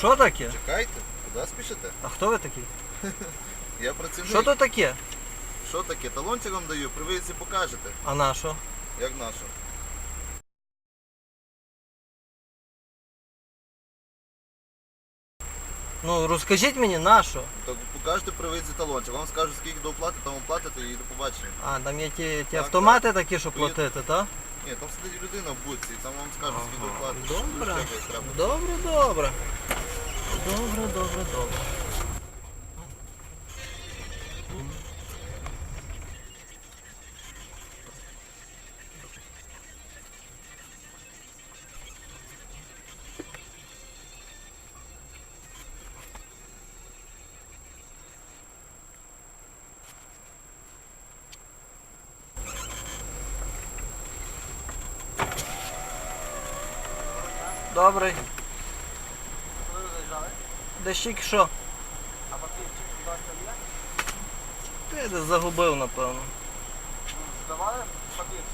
Що таке? Чекайте, куди спішите? А хто ви такий? Я працівник. Що то таке? Що таке? Талончик вам даю, при виїзді покажете. А на що? Як нашу? Ну розкажіть мені на що? Так покажете при виїзді талончик. Вам скажуть, скільки до оплати, там оплатите і до побачення. А, там є ті, ті Так, автомати такі, що платити, так? Ні, там сидить людина в будці, і там вам скажуть, скільки оплати. добре. Що ще треба? Добре, добре. Добре, добре, добре. Добрий. Тільки що? А папірчик будь ласка, є? Ти десь загубив, напевно. Здавали папірчик?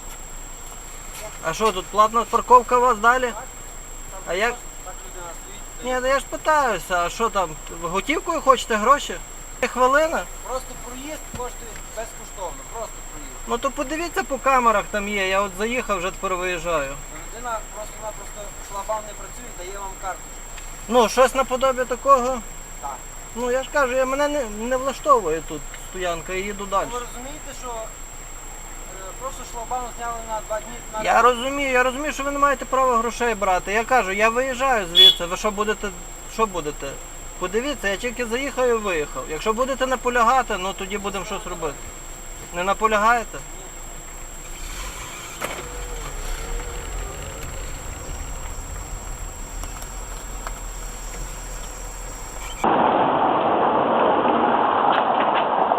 А що, тут платна парковка у вас далі? Там А як? Так людина стоїть. Ні, та я ж питаюся, а що там, готівкою хочете гроші? Хвилина? Просто проїзд коштує безкоштовно, просто проїзд. Ну то подивіться по камерах там є, я от заїхав, вже тепер виїжджаю. Людина просто-напросто шлагбаум не працює, дає вам карту. Ну, щось наподобі такого. Так. Ну я ж кажу, я мене не, не влаштовує тут стоянка, я їду далі. Ну, Ви розумієте, що е, просто шлагбаум зняли на два дні. На Я розумію, я розумію, що ви не маєте права грошей брати. Я кажу, я виїжджаю звідси. Ви що будете? Що будете? Подивіться, я тільки заїхав і виїхав. Якщо будете наполягати, ну тоді будемо щось робити. Не наполягаєте?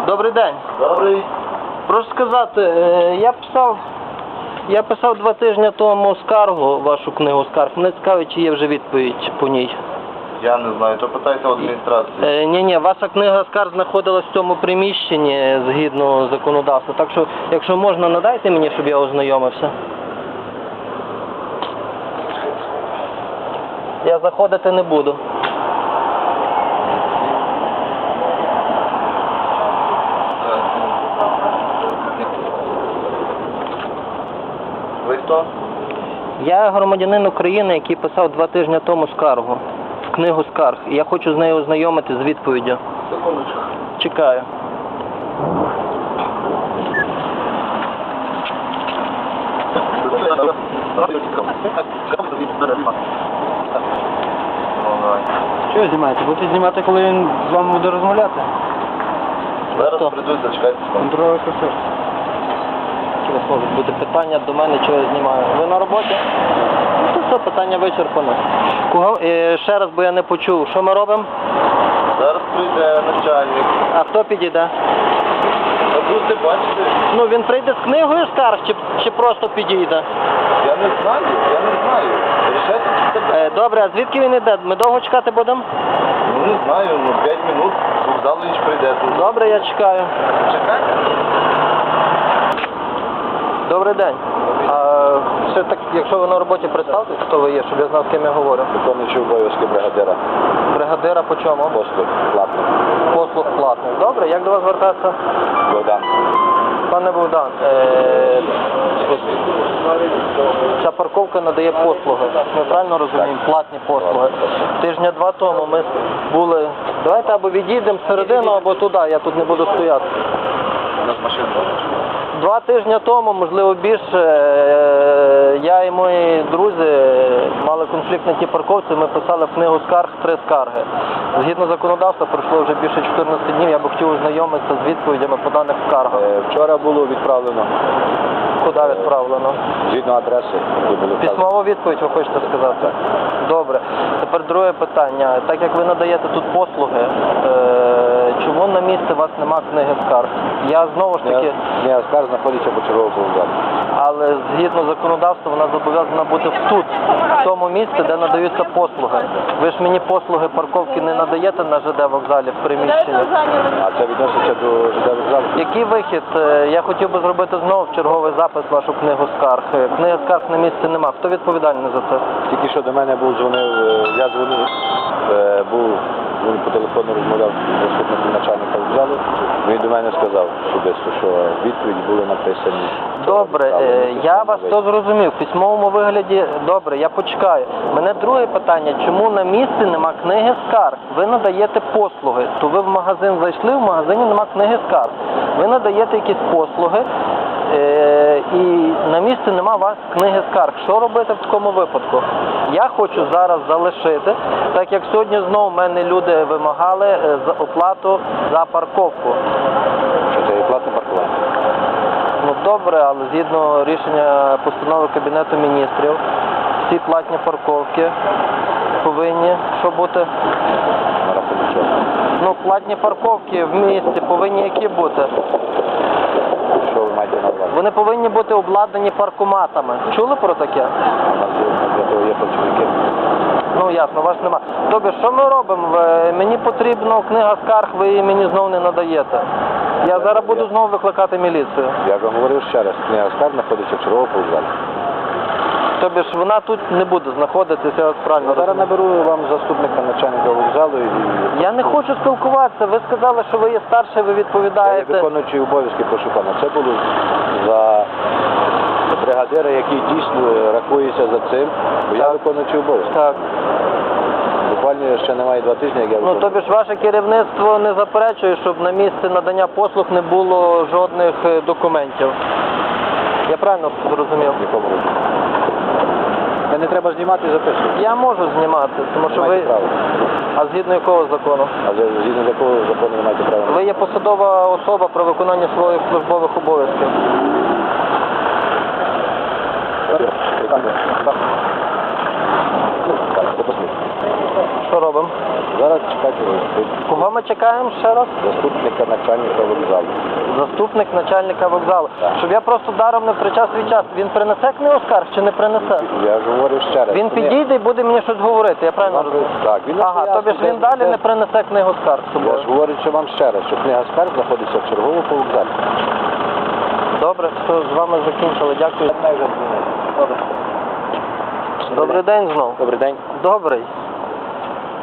Добрий день. Добрий. Прошу сказати, е, я писав, я писав два тижні тому скаргу, вашу книгу скарг. Мене цікавить, чи є вже відповідь по ній. Я не знаю, то питайте в адміністрації. Е, ні, ні, ваша книга скарг знаходилась в цьому приміщенні згідно законодавства. Так що, якщо можна, надайте мені, щоб я ознайомився. Я заходити не буду. Хто? Я громадянин України, який писав два тижні тому скаргу. Книгу скарг. І я хочу з нею ознайомити з відповіддю. Секундочку. Чекаю. Що ви знімаєте? Будете знімати, коли він з вами буде розмовляти? Зараз прийдуть, зачекайте. Контроль офіцер. Можуть бути питання до мене, чого я знімаю. Ви на роботі? Ну то все, питання вичерпано. Кого? Е, ще раз, бо я не почув. Що ми робимо? Зараз прийде начальник. А хто підійде? А будете бачити, Ну він прийде з книгою скарг чи, чи просто підійде? я не знаю, я не знаю. Рішайте. Е, добре, а звідки він йде? Ми довго чекати будемо? Ну не знаю, ну 5 минут Богданович прийде. Добре, я чекаю. Чекайте. Добрий день. А, все так, якщо ви на роботі представте, хто ви є, щоб я знав, з ким я говорю. Виконуючий обов'язки бригадира. Бригадира по чому? Послуг платний. Послуг платний. Добре, як до вас звертатися? Богдан. Пане Богдан, е, ця парковка надає послуги. Ми правильно розуміємо? Платні послуги. Тижня два тому ми були. Давайте або відійдемо всередину, або туди, я тут не буду стояти. У нас машина. Два тижні тому, можливо більше, е, я і мої друзі мали конфлікт на тій парковці, ми писали в книгу скарг три скарги. Згідно законодавства пройшло вже більше 14 днів, я би хотів ознайомитися з відповідями по даних скаргах. Е, Вчора було відправлено Куди відправлено? згідно адреси. Письмову відповідь ви хочете сказати? Добре. Тепер друге питання. Так як ви надаєте тут послуги, е, чому на місці у вас нема книги скарг? Я знову ж таки, Ні, скар знаходиться по черговому але згідно законодавства вона зобов'язана бути тут, в тому місці, де надаються послуги. Ви ж мені послуги парковки не надаєте на ЖД вокзалі в приміщенні. А це відноситься до ЖД вокзалу. Який вихід? Е, Я хотів би зробити знову черговий запис в вашу книгу скарг. Е, Книги скарг на місці нема. Хто відповідальний за це? Тільки що до мене був дзвонив е, Я дзвонив, е, був, він по телефону розмовляв з заступником начальника вокзалу. Він до мене сказав особисто, що відповіді були написані. Добре, е, я вас то зрозумів. В письмовому вигляді добре, я почекаю. Мене друге питання, чому на місці нема книги скарг? Ви надаєте послуги. То ви в магазин зайшли, в магазині нема книги скарг. Ви надаєте якісь послуги. Е, і на місці нема вас книги скарг. Що робити в такому випадку? Я хочу зараз залишити, так як сьогодні знову в мене люди вимагали е, оплату за парковку. Що це платне паркування? Ну добре, але згідно рішення постанови Кабінету міністрів, всі платні парковки повинні що бути? Ну, платні парковки в місті повинні які бути? Що ви маєте на увазі? Вони повинні бути обладнані паркоматами. Чули про таке? Ну ясно, вас нема. Добре, що ми робимо? Мені потрібна книга скарг, ви її мені знову не надаєте. Я зараз буду знову викликати міліцію. Я вам говорив ще раз, книга скарг знаходиться в черговому повзалі. Тобі ж вона тут не буде знаходитися, я правильно Зараз розумію. наберу вам заступника начальника вокзалу і Я не хочу спілкуватися. Ви сказали, що ви є старший, ви Я відповідаєте. виконуючий обов'язки, прошу пана. Це було за бригадира, який дійсно рахується за цим, бо я Так. виконуючий обов'язки. Так. Буквально ще немає два тижні, як я Ну виконую. тобі ж ваше керівництво не заперечує, щоб на місці надання послуг не було жодних е, документів. Я правильно зрозумів? Нікому. Та не треба знімати і записувати. Я можу знімати, тому що ви. Маєте право. А згідно якого закону? А за- згідно з якого закону ви маєте право? Ви є посадова особа про виконання своїх службових обов'язків. Так. Що робимо? Зараз чекайте ви- Кого ми чекаємо ще раз? заступника начальника вокзалу. Заступник начальника вокзалу. Так. Щоб я просто даром не свій час. Він принесе книгу скарг чи не принесе? Я ж говорю ще раз. Він підійде і буде мені щось говорити, я правильно розумію? Так, він Ага, тобі ж він далі не принесе книгу скарг з Я ж говорю, що вам ще раз, що книга скарг знаходиться в черговому по вокзалі. Добре, все, з вами закінчили. Дякую. Добре. Добрий день знову. Добрий день. Добрий.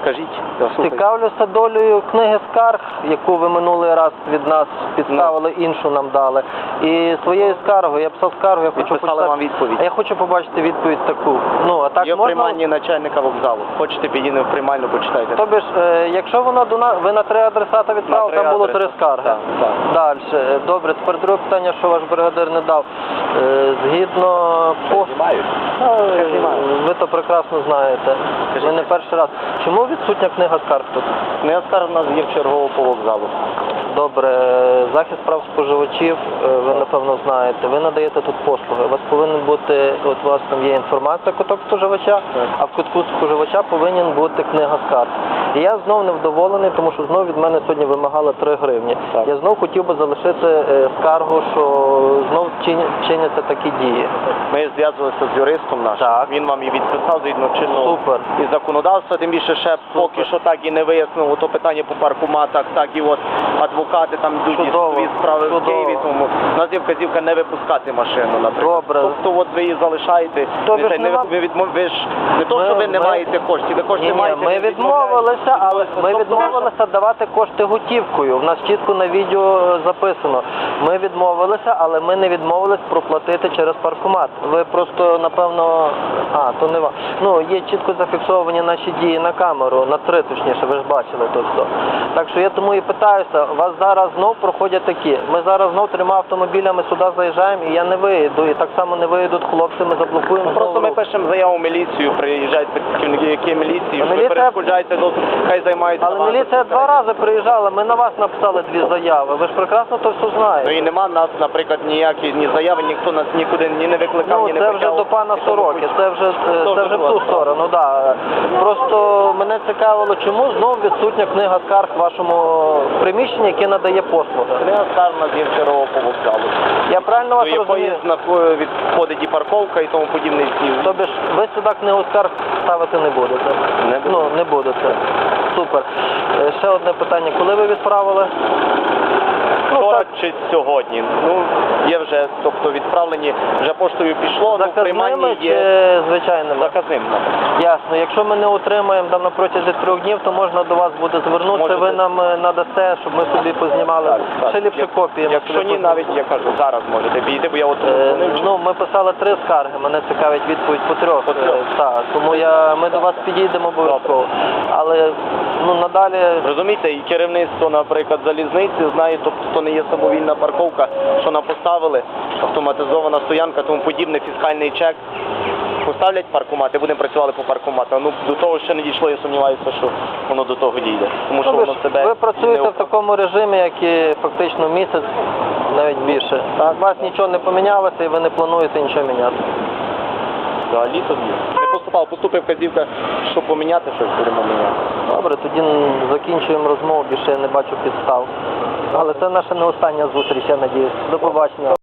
Кажіть, я слухаю. Цікавлюся долею книги скарг, яку ви минулий раз від нас підставили, Ну. іншу нам дали. І своєю скаргою, я писав скаргу, я хочу Відписали почитати. вам відповідь. Я хочу побачити відповідь таку. Ну, а так Є в можна? прийманні начальника вокзалу. Хочете підійти в приймальну, почитайте. Тобі ж, е, якщо вона до нас, ви на три адресата відправили, три там було адреса. три скарги. Так, так. Далі. Е, Добре, тепер друге питання, що ваш бригадир не дав. Е, Згідно по... Знімають? Е, знімаю. Ви то прекрасно знаєте. Скажіть. Ми не перший раз. Чому відсутня книга скарг тут? Книга скарг у нас є в чергову по вокзалу. Добре, захист прав споживачів, е, ви напевно знаєте. Ви надаєте тут послуги. У вас повинен бути, от у вас там є інформація куток споживача, а в кутку споживача повинен бути книга скарг. І я знов невдоволений, тому що знов від мене сьогодні вимагали 3 гривні. Так. Я знов хотів би залишити е, скаргу, що знов чиняться такі дії. Ми зв'язувалися з юристом нашим. Так. Він вам і відписав згідно чинного Супер. і законодавства, тим більше ще поки що так і не вияснило то питання по паркоматах, так і от адвокати там йдуть Чудово, судові справи в чудово. Києві, тому у нас є вказівка не випускати машину, наприклад. Добре. Тобто от ви її залишаєте, не, ж не, нема- ви, відмов... ви ж не то, Ми- що ви не ми- маєте коштів, ви кошти Ні, ні, маєте. ми не відмовилися, але ми Тобто відмовилися давати кошти готівкою. У нас чітко на відео е, записано. Ми відмовилися, але ми не відмовились проплатити через паркомат. Ви просто напевно, а то не ва. Ну є чітко зафіксовані наші дії на камеру, на три точніше. Ви ж бачили то все. Так що я тому і питаюся. Вас зараз знов проходять такі. Ми зараз знов трьома автомобілями сюди заїжджаємо, і я не виїду. І так само не виїдуть хлопці. Ми заблокуємо. Просто ми пишемо заяву в міліцію, приїжджають працівники які міліції, що ви перешкоджаєте, ну, хай займаються. Але міліція два рази приїжджала, ми на вас написали дві заяви. Ви ж прекрасно то все Ну і нема нас, наприклад, ніякі ні заяви, ніхто нас нікуди ні не викликав, Ну, ні не це вже до пана Сороки, це вже, це вже в ту сторону, да. Просто мене цікавило, чому знову відсутня книга скарг в вашому приміщенні, яке надає послуги. Книга скарг на з'їв чергового по вокзалу. Я правильно вас розумію? знако- відходить і парковка і тому подібне всі. Тобі ж ви сюди книгу скарг ставити не будете? Не буду. Ну, не будете. Супер. Е, Ще одне питання. Коли ви відправили? Вчора так. чи сьогодні. Ну, є вже, тобто відправлені, вже поштою пішло, ну, в прийманні є чи звичайними? заказним. Ясно. Якщо ми не отримаємо там на протязі трьох днів, то можна до вас буде звернутися. Можете. Ви нам е, надасте, щоб ми собі познімали. Так, так. Ще ліпше Як- копії. ми Якщо собі ні, познімемо. навіть я кажу, зараз можете підійти, бо я от Е, ну, ми писали три скарги, мене цікавить відповідь по трьох. По трьох. Е, Так, тому я, ми до вас підійдемо обов'язково. Але ну, надалі Розумієте, і керівництво, наприклад, залізниці знає, тобто то не є самовільна парковка, що нам поставили, автоматизована стоянка, тому подібне, фіскальний чек. Поставлять паркомат і будемо працювати по паркомату. Ну до того ще не дійшло, я сумніваюся, що воно до того дійде. Тому що ну, воно себе ви працюєте не в такому режимі, як і фактично місяць, навіть більше. Так, у вас нічого не помінялося і ви не плануєте нічого міняти. взагалі тобі. Не поступав, поступив вказівка, що поміняти щось, будемо міняти. Добре, тоді закінчуємо розмову, більше я не бачу підстав. Але це наша не остання зустріч, я надіюсь. До побачення.